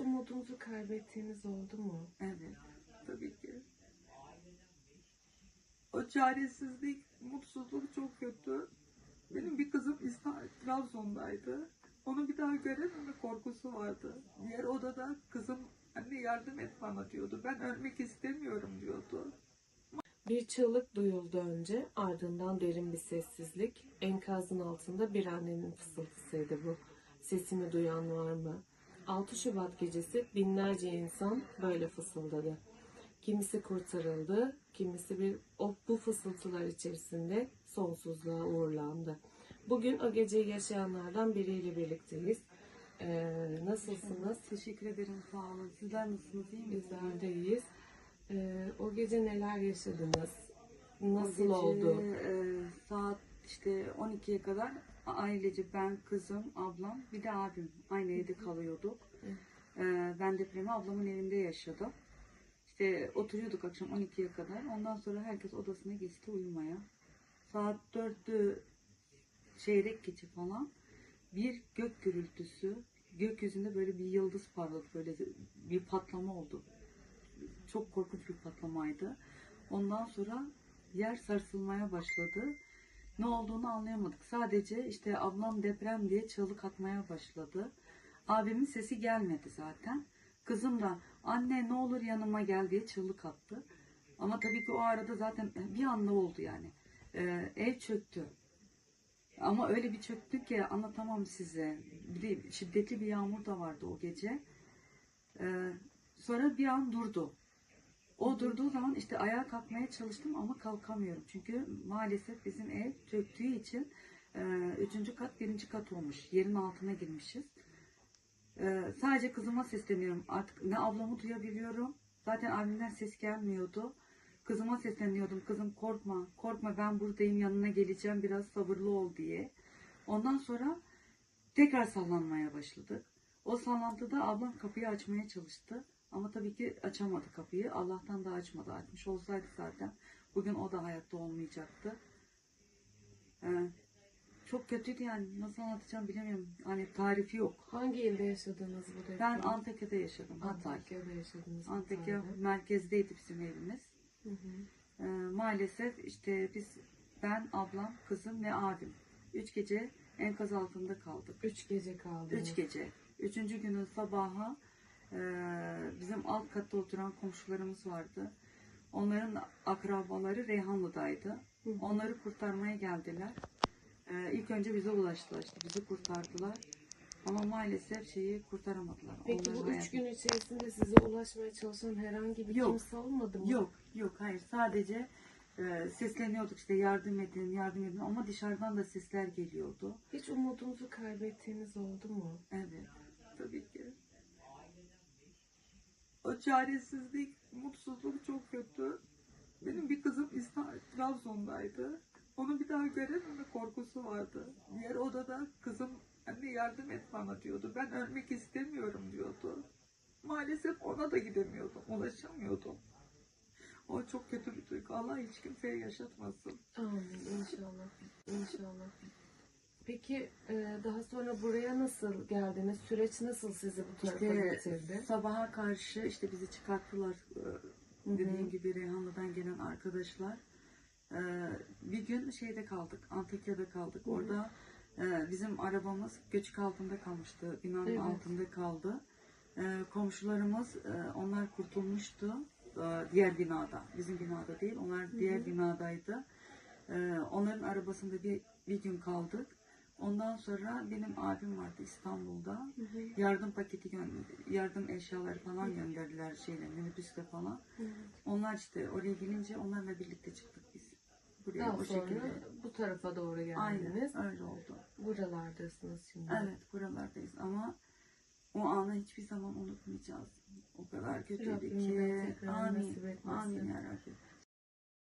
umudunuzu kaybettiğiniz oldu mu? Evet, tabii ki. O çaresizlik, mutsuzluk çok kötü. Benim bir kızım İstanbul, Trabzon'daydı. Onu bir daha görememe korkusu vardı. Diğer odada kızım anne yardım et bana diyordu. Ben ölmek istemiyorum diyordu. Bir çığlık duyuldu önce, ardından derin bir sessizlik. Enkazın altında bir annenin fısıltısıydı bu. Sesimi duyan var mı? 6 Şubat gecesi binlerce insan böyle fısıldadı. Kimisi kurtarıldı, kimisi bir o bu fısıltılar içerisinde sonsuzluğa uğurlandı. Bugün o geceyi yaşayanlardan biriyle birlikteyiz. Ee, nasılsınız? Teşekkür ederim, sağ olun. Sizler nasılsınız, iyi misiniz? Bizler de iyiyiz. Ee, o gece neler yaşadınız? O Nasıl gece, oldu? e, saat işte 12'ye kadar ailece ben, kızım, ablam bir de abim aynı evde kalıyorduk. E, ben depremi ablamın evinde yaşadım. İşte oturuyorduk akşam 12'ye kadar. Ondan sonra herkes odasına geçti uyumaya. Saat 4'tü çeyrek geçe falan bir gök gürültüsü gökyüzünde böyle bir yıldız parladı böyle bir patlama oldu. Çok korkunç bir patlamaydı. Ondan sonra yer sarsılmaya başladı. Ne olduğunu anlayamadık. Sadece işte ablam deprem diye çığlık atmaya başladı. Abimin sesi gelmedi zaten. Kızım da anne ne olur yanıma gel diye çığlık attı. Ama tabii ki o arada zaten bir anda oldu yani. Ee, ev çöktü. Ama öyle bir çöktü ki anlatamam size. Bir de şiddetli bir yağmur da vardı o gece. Ee, sonra bir an durdu. O durduğu zaman işte ayağa kalkmaya çalıştım ama kalkamıyorum. Çünkü maalesef bizim ev çöktüğü için e, üçüncü kat birinci kat olmuş. Yerin altına girmişiz. E, sadece kızıma sesleniyorum. Artık ne ablamı duyabiliyorum. Zaten abimden ses gelmiyordu. Kızıma sesleniyordum. Kızım korkma, korkma ben buradayım yanına geleceğim biraz sabırlı ol diye. Ondan sonra tekrar sallanmaya başladık. O sallantıda ablam kapıyı açmaya çalıştı. Ama tabii ki açamadı kapıyı. Allah'tan da açmadı. Açmış olsaydı zaten bugün o da hayatta olmayacaktı. Ee, çok kötüydü yani. Nasıl anlatacağım bilemiyorum. Hani tarifi yok. Hangi ilde yaşadınız bu depremi? Ben Antakya'da yaşadım. Hatay. Antakya'da yaşadınız. Antakya Hatay'da. merkezdeydi bizim evimiz. Hı hı. Ee, maalesef işte biz ben, ablam, kızım ve abim. Üç gece enkaz altında kaldık. Üç gece kaldınız. Üç gece. Üçüncü günün sabaha bizim alt katta oturan komşularımız vardı. Onların akrabaları Reyhanlı'daydı. Onları kurtarmaya geldiler. E, ilk önce bize ulaştılar. işte bizi kurtardılar. Ama maalesef şeyi kurtaramadılar. Peki Onların bu üç gün içerisinde size ulaşmaya çalışan herhangi bir Yok. kimse olmadı mı? Yok, yok, hayır. Sadece e, sesleniyorduk işte yardım edin, yardım edin ama dışarıdan da sesler geliyordu. Hiç umudunuzu kaybettiğiniz oldu mu? Evet, tabii ki. O çaresizlik, mutsuzluk çok kötü. Benim bir kızım İstanbul, Trabzon'daydı. Onu bir daha görememe korkusu vardı. Diğer odada kızım anne yardım et bana diyordu. Ben ölmek istemiyorum diyordu. Maalesef ona da gidemiyordum, ulaşamıyordum. O çok kötü bir duygu. Allah hiç kimseye yaşatmasın. Amin inşallah. İnşallah. Peki e, daha sonra buraya nasıl geldiniz? Süreç nasıl sizi bu tarafa İşte getirdi? sabaha karşı işte bizi çıkarttılar. Ee, Hı hı. Dediğim gibi Reyhanlı'dan gelen arkadaşlar. Ee, bir gün şeyde kaldık. Antakya'da kaldık. Hı hı. Orada e, bizim arabamız göçük altında kalmıştı. Binanın Evet. altında kaldı. Komşularımız e, onlar kurtulmuştu. Diğer binada. Bizim binada değil. Onlar diğer hı. binadaydı. Onların arabasında bir, bir gün kaldık. Ondan sonra benim abim vardı İstanbul'da. Hı hı. Yardım paketi gö- yardım eşyaları falan gönderdiler şeyle minibüsle falan. Hı hı. Onlar işte oraya gelince onlarla birlikte çıktık biz. Buraya Daha o sonra şekilde. bu tarafa doğru Aynen geldiniz. öyle oldu. Buralardasınız şimdi. Evet buralardayız ama o anı hiçbir zaman unutmayacağız. O kadar kötüydü ki. Amin. Amin ya Rabbi.